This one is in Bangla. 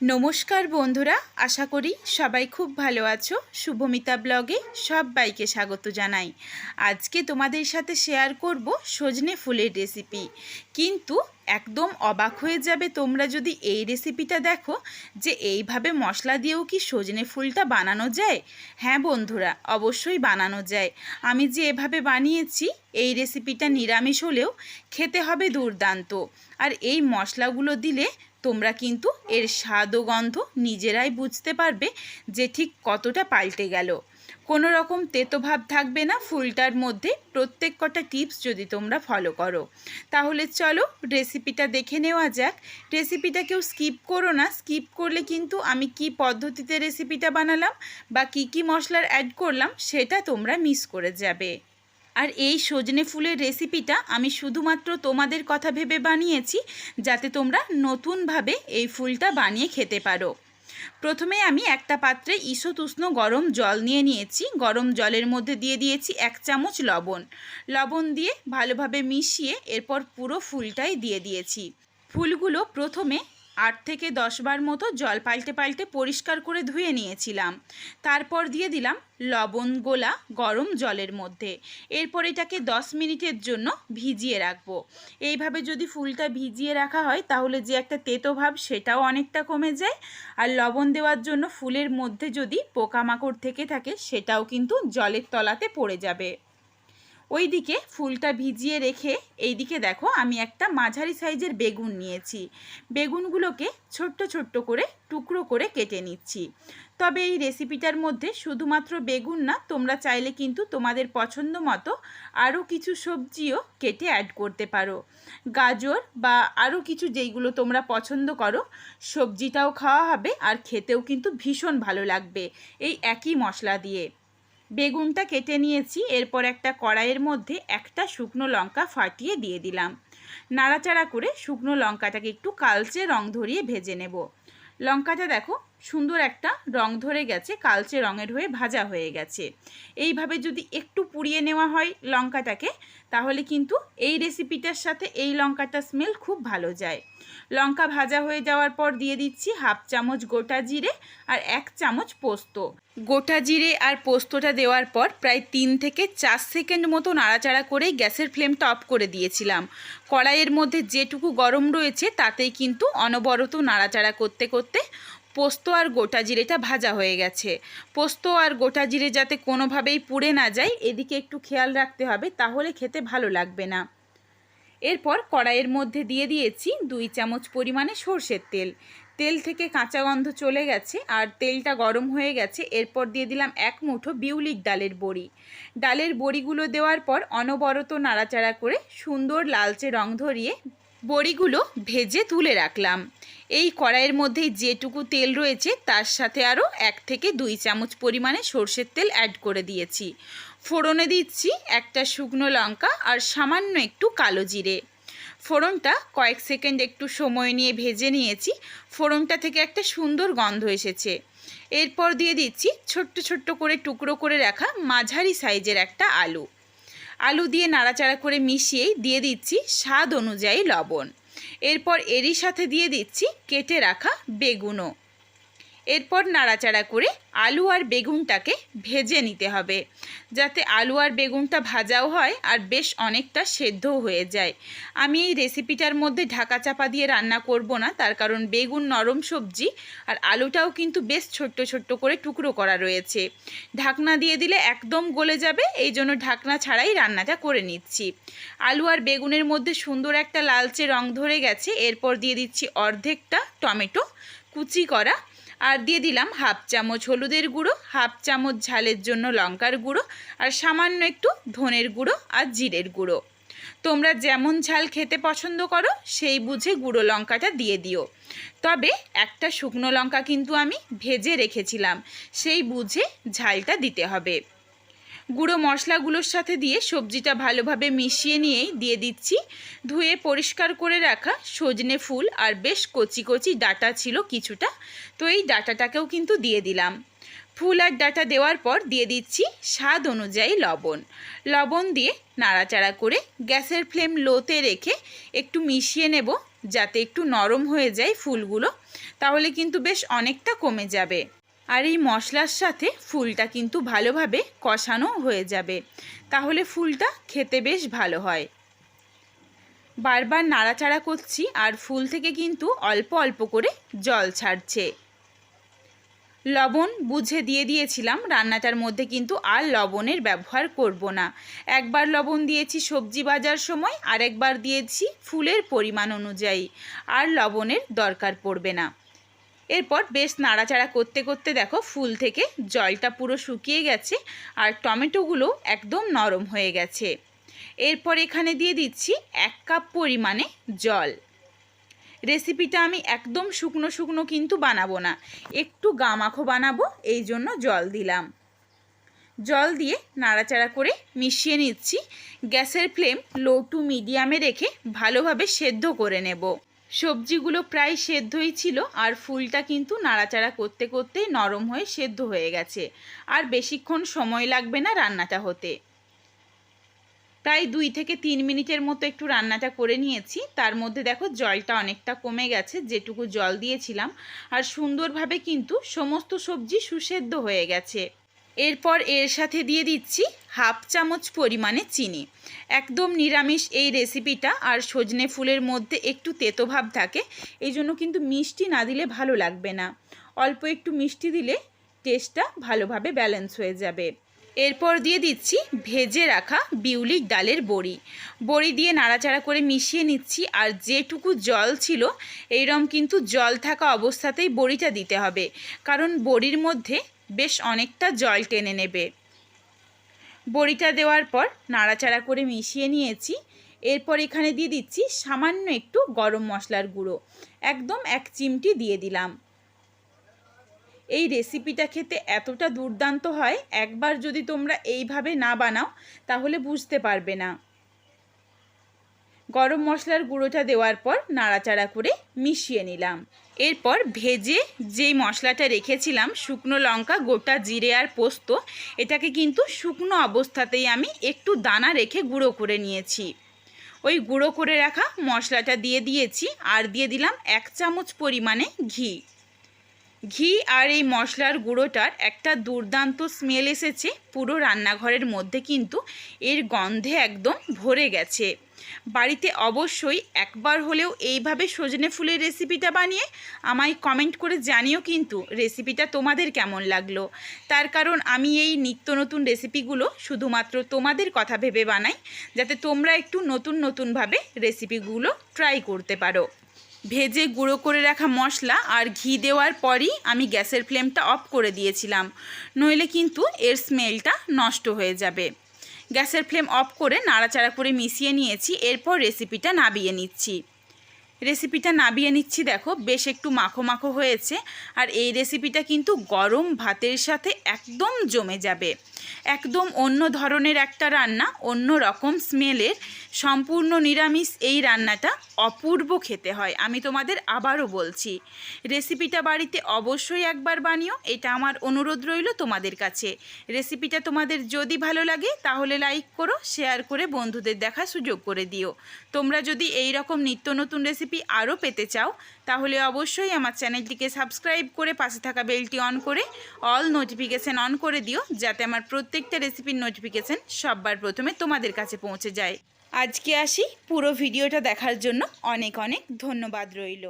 নমস্কার বন্ধুরা, আশা করি সবাই খুব ভালো আছো। শুভমিতা ব্লগে সবাইকে স্বাগত জানাই। আজকে তোমাদের সাথে শেয়ার করব সজনে ফুলের রেসিপি কিন্তু একদম অবাক হয়ে যাবে তোমরা যদি এই রেসিপিটা দেখো যে এইভাবে মশলা দিয়েও কি সজনে ফুলটা বানানো যায়। হ্যাঁ বন্ধুরা, অবশ্যই বানানো যায়। আমি যে এভাবে বানিয়েছি, এই রেসিপিটা নিরামিষ হলেও খেতে হবে দুর্দান্ত। আর এই মশলাগুলো দিলে তোমরা কিন্তু এর স্বাদ ও গন্ধ নিজেরাই বুঝতে পারবে যে ঠিক কতটা পাল্টে গেল। কোনো রকম তেতোভাব থাকবে না ফুলটার মধ্যে। প্রত্যেক কটা টিপস যদি তোমরা ফলো করো। তাহলে চলো রেসিপিটা দেখে নেওয়া যাক। রেসিপিটা কেউ স্কিপ করো না। স্কিপ করলে কিন্তু আমি কি পদ্ধতিতে রেসিপিটা বানালাম বা কি কি মশলার অ্যাড করলাম সেটা তোমরা মিস করে যাবে। আর এই সজনে ফুলের রেসিপিটা আমি শুধুমাত্র তোমাদের কথা ভেবে বানিয়েছি, যাতে তোমরা নতুনভাবে এই ফুলটা বানিয়ে খেতে পারো। প্রথমে আমি একটা পাত্রে ঈষৎ উষ্ণ গরম জল নিয়ে নিয়েছি। গরম জলের মধ্যে দিয়ে দিয়েছি এক চামচ লবণ। লবণ দিয়ে ভালোভাবে মিশিয়ে এরপর পুরো ফুলটাই দিয়ে দিয়েছি। ফুলগুলো প্রথমে আট থেকে দশ বার মতো জল পাল্টে পাল্টে পরিষ্কার করে ধুয়ে নিয়েছিলাম। তারপর দিয়ে দিলাম লবণ, গোলা, গরম জলের মধ্যে। এরপর এটাকে দশ মিনিটের জন্য ভিজিয়ে রাখব। এইভাবে যদি ফুলটা ভিজিয়ে রাখা হয়, তাহলে যে একটা তেতো ভাব, সেটাও অনেকটা কমে যায়। আর লবণ দেওয়ার জন্য ফুলের মধ্যে যদি পোকামাকড় থেকে থাকে, সেটাও কিন্তু জলের তলাতে পড়ে যাবে। ওইদিকে ফুলটা ভিজিয়ে রেখে এই দিকে দেখো, আমি একটা মাঝারি সাইজের বেগুন নিয়েছি। বেগুনগুলোকে ছোট্ট ছোট্ট করে টুকরো করে কেটে নিচ্ছি। তবে এই রেসিপিটার মধ্যে শুধুমাত্র বেগুন না, তোমরা চাইলে কিন্তু তোমাদের পছন্দ মতো আরও কিছু সবজিও কেটে অ্যাড করতে পারো। গাজর বা আরও কিছু যেইগুলো তোমরা পছন্দ করো, সবজিটাও খাওয়া হবে আর খেতেও কিন্তু ভীষণ ভালো লাগবে এই একই মশলা দিয়ে। বেগুনটা কেটে নিয়েছি, এরপর একটা কড়াইয়ের মধ্যে একটা শুকনো লঙ্কা ফাটিয়ে দিয়ে দিলাম। নাড়াচাড়া করে শুকনো লঙ্কাটাকে একটু কালচে রং ধরিয়ে ভেজে নেব। লঙ্কাটা দেখো সুন্দর একটা রং ধরে গেছে, কালচে রঙের হয়ে ভাজা হয়ে গেছে। এইভাবে যদি একটু পুড়িয়ে নেওয়া হয় লঙ্কাটাকে, তাহলে কিন্তু এই রেসিপিটার সাথে এই লঙ্কাটা স্মেল খুব ভালো যায়। লঙ্কা ভাজা হয়ে যাওয়ার পর দিয়ে দিচ্ছি হাফ চামচ গোটা জিরে আর এক চামচ পোস্ত। গোটা জিরে আর পোস্তটা দেওয়ার পর প্রায় তিন থেকে চার সেকেন্ড মতো নাড়াচাড়া করে গ্যাসের ফ্লেমটা অফ করে দিয়েছিলাম। কড়াইয়ের মধ্যে যেটুকু গরম রয়েছে, তাতেই কিন্তু অনবরত নাড়াচাড়া করতে করতে পোস্ত আর গোটা জিরেটা ভাজা হয়ে গেছে। পোস্ত আর গোটা জিরে যাতে কোনোভাবেই পুড়ে না যায়, এদিকে একটু খেয়াল রাখতে হবে, তাহলে খেতে ভালো লাগবে না। এরপর কড়াইয়ের মধ্যে দিয়ে দিয়েছি দুই চামচ পরিমাণে সর্ষের তেল। তেল থেকে কাঁচা গন্ধ চলে গেছে আর তেলটা গরম হয়ে গেছে, এরপর দিয়ে দিলাম এক মুঠো বিউলিক ডালের বড়ি। ডালের বড়িগুলো দেওয়ার পর অনবরত নাড়াচাড়া করে সুন্দর লালচে রং ধরিয়ে বড়িগুলো ভেজে তুলে রাখলাম। এই কড়াইয়ের মধ্যেই যেটুকু তেল রয়েছে, তার সাথে আরও এক থেকে দুই চামচ পরিমাণে সর্ষের তেল অ্যাড করে দিয়েছি। ফোড়নে দিচ্ছি একটা শুকনো লঙ্কা আর সামান্য একটু কালো জিরে। ফোড়নটা কয়েক সেকেন্ড একটু সময় নিয়ে ভেজে নিয়েছি। ফোড়নটা থেকে একটা সুন্দর গন্ধ এসেছে। এরপর দিয়ে দিচ্ছি ছোট্ট ছোট্ট করে টুকরো করে রাখা মাঝারি সাইজের একটা আলু। আলু দিয়ে নাড়াচাড়া করে মিশিয়েই দিয়ে দিচ্ছি স্বাদ অনুযায়ী লবণ। এরপর এরই সাথে দিয়ে দিচ্ছি কেটে রাখা বেগুনও। এরপর নাড়াচাড়া করে আলু আর বেগুনটাকে ভেজে নিতে হবে। যাতে আলু আর বেগুনটা ভাজাও হয় আর বেশ অনেকটা সেদ্ধও হয়ে যায়। আমি এই রেসিপিটার মধ্যে ঢাকা চাপা দিয়ে রান্না করব না, তার কারণ বেগুন, নরম সবজি আর আলুটাও কিন্তু বেশ ছোট্ট ছোট্ট করে টুকরো করা রয়েছে। ঢাকনা দিয়ে দিলে একদম গলে যাবে, এই জন্য ঢাকনা ছাড়াই রান্নাটা করে নিচ্ছি। আলু আর বেগুনের মধ্যে সুন্দর একটা লালচে রং ধরে গেছে, এরপর দিয়ে দিচ্ছি অর্ধেকটা টমেটো কুচি করা আর দিয়ে দিলাম হাফ চামচ হলুদের গুঁড়ো, হাফ চামচ ঝালের জন্য লঙ্কার গুঁড়ো আর সামান্য একটু ধনের গুঁড়ো আর জিরের গুঁড়ো। তোমরা যেমন ঝাল খেতে পছন্দ করো, সেই বুঝে গুঁড়ো লঙ্কাটা দিয়ে দিও। তবে একটা শুকনো লঙ্কা কিন্তু আমি ভেজে রেখেছিলাম, সেই বুঝে ঝালটা দিতে হবে। গুঁড়ো মশলাগুলোর সাথে দিয়ে সবজিটা ভালোভাবে মিশিয়ে নিয়েই দিয়ে দিচ্ছি। ধুয়ে পরিষ্কার করে রাখা সজনে ফুল আর বেশ কচি কচি ডাটা ছিল কিছুটা, তো এই ডাটাটাকেও কিন্তু দিয়ে দিলাম। ফুল আর ডাটা দেওয়ার পর দিয়ে দিচ্ছি স্বাদ অনুযায়ী লবণ। লবণ দিয়ে নাড়াচাড়া করে গ্যাসের ফ্লেম লোতে রেখে একটু মিশিয়ে নেব, যাতে একটু নরম হয়ে যায় ফুলগুলো, তাহলে কিন্তু বেশ অনেকটা কমে যাবে। আর এই মশলার সাথে ফুলটা কিন্তু ভালোভাবে কষানো হয়ে যাবে। তাহলে ফুলটা খেতে বেশ ভালো হয়। বারবার নাড়াচাড়া করছি আর ফুল থেকে কিন্তু অল্প অল্প করে জল ছাড়ছে। লবণ বুঝে দিয়ে দিয়েছিলাম, রান্নাটার মধ্যে কিন্তু আর লবণের ব্যবহার করব না। একবার লবণ দিয়েছি সবজি বাজার সময় আর একবার দিয়েছি ফুলের পরিমাণ অনুযায়ী। আর লবণের দরকার পড়বে না। এরপর বেশ নাড়াচাড়া করতে করতে দেখো ফুল থেকে জলটা পুরো শুকিয়ে গেছে আর টমেটোগুলো একদম নরম হয়ে গেছে। এরপর এখানে দিয়ে দিচ্ছি এক কাপ পরিমাণে জল। রেসিপিটা আমি একদম শুকনো শুকনো কিন্তু বানাবো না, একটু গামাখো বানাবো, এই জন্য জল দিলাম। জল দিয়ে নাড়াচাড়া করে মিশিয়ে নিচ্ছি। গ্যাসের ফ্লেম লো টু মিডিয়ামে রেখে ভালোভাবে সেদ্ধ করে নেব। সবজিগুলো প্রায় সেদ্ধই ছিল আর ফুলটা কিন্তু নাড়াচাড়া করতে করতেই নরম হয়ে সেদ্ধ হয়ে গেছে। আর বেশিক্ষণ সময় লাগবে না রান্নাটা হতে। প্রায় দুই থেকে তিন মিনিটের মতো একটু রান্নাটা করে নিয়েছি। তার মধ্যে দেখো জলটা অনেকটা কমে গেছে, যেটুকু জল দিয়েছিলাম। আর সুন্দরভাবে কিন্তু সমস্ত সবজি সুসেদ্ধ হয়ে গেছে। এরপর এর সাথে দিয়ে দিচ্ছি হাফ চামচ পরিমাণে চিনি। একদম নিরামিষ এই রেসিপিটা, আর সজনে ফুলের মধ্যে একটু তেতো ভাব থাকে এই জন্য কিন্তু মিষ্টি না দিলে ভালো লাগবে না। অল্প একটু মিষ্টি দিলে টেস্টটা ভালোভাবে ব্যালেন্স হয়ে যাবে। এরপর দিয়ে দিচ্ছি ভেজে রাখা বিউলির ডালের বড়ি। বড়ি দিয়ে নাড়াচাড়া করে মিশিয়ে নিচ্ছি, আর যেটুকু জল ছিল, এইরম কিন্তু জল থাকা অবস্থাতেই বড়িটা দিতে হবে। কারণ বড়ির মধ্যে বেশ অনেকটা জল টেনে নেবে। বড়িটা দেওয়ার পর নাড়াচাড়া করে মিশিয়ে নিয়েছি। এরপর এখানে দিয়ে দিচ্ছি সামান্য একটু গরম মশলার গুঁড়ো। একদম এক চিমটি দিয়ে দিলাম। এই রেসিপিটা খেতে এতটা দুর্দান্ত হয়, একবার যদি তোমরা এইভাবে না বানাও, তাহলে বুঝতে পারবে না। গরম মশলার গুঁড়োটা দেওয়ার পর নাড়াচাড়া করে মিশিয়ে নিলাম। এরপর ভেজে যেই মশলাটা রেখেছিলাম, শুকনো লঙ্কা, গোটা জিরে আর পোস্ত, এটাকে কিন্তু শুকনো অবস্থাতেই আমি একটু দানা রেখে গুঁড়ো করে নিয়েছি। ওই গুঁড়ো করে রাখা মশলাটা দিয়ে দিয়েছি, আর দিয়ে দিলাম এক চামচ পরিমাণে ঘি। ঘি আর এই মশলার গুঁড়োটার একটা দুর্দান্ত স্মেল এসেছে পুরো রান্নাঘরের মধ্যে কিন্তু। এর গন্ধে একদম ভরে গেছে। বাড়িতে অবশ্যই একবার হলেও এইভাবে সজনে ফুলের রেসিপিটা বানিয়ে আমায় কমেন্ট করে জানিও কিন্তু রেসিপিটা তোমাদের কেমন লাগল। তার কারণ আমি এই নিত্য নতুন রেসিপিগুলো শুধুমাত্র তোমাদের কথা ভেবে বানাই, যাতে তোমরা একটু নতুন নতুনভাবে রেসিপিগুলো ট্রাই করতে পারো। ভেজে গুঁড়ো করে রাখা মশলা আর ঘি দেওয়ার পরই আমি গ্যাসের ফ্লেমটা অফ করে দিয়েছিলাম। নইলে কিন্তু এর স্মেলটা নষ্ট হয়ে যাবে। গ্যাসের ফ্লেম অফ করে নাড়াচাড়া করে মিশিয়ে নিয়েছি, এরপর রেসিপিটা নাবিয়ে নিচ্ছি। রেসিপিটা নাবিয়ে নিচ্ছি, দেখো, বেশ একটু মাখো মাখো হয়েছে। আর এই রেসিপিটা কিন্তু গরম ভাতের সাথে একদম জমে যাবে। একদম অন্য ধরনের একটা রান্না, অন্য রকম স্মেলের, সম্পূর্ণ নিরামিষ এই রান্নাটা অপূর্ব খেতে হয়। আমি তোমাদের আবারও বলছি রেসিপিটা বাড়িতে অবশ্যই একবার বানিও, এটা আমার অনুরোধ রইল তোমাদের কাছে। রেসিপিটা তোমাদের যদি ভালো লাগে, তাহলে লাইক করো শেয়ার করে বন্ধুদের দেখা সুযোগ করে দিও। তোমরা যদি এই রকম নিত্য নতুন রেসিপি আরও পেতে চাও, তাহলে অবশ্যই আমার চ্যানেলটিকে সাবস্ক্রাইব করে পাশে থাকা বেলটি অন করে অল নোটিফিকেশান অন করে দিও, যাতে আমার প্রত্যেকটা রেসিপির নোটিফিকেশান সববার প্রথমে তোমাদের কাছে পৌঁছে যায়। আজকে আসি পুরো ভিডিওটা দেখার জন্য অনেক অনেক ধন্যবাদ রইল।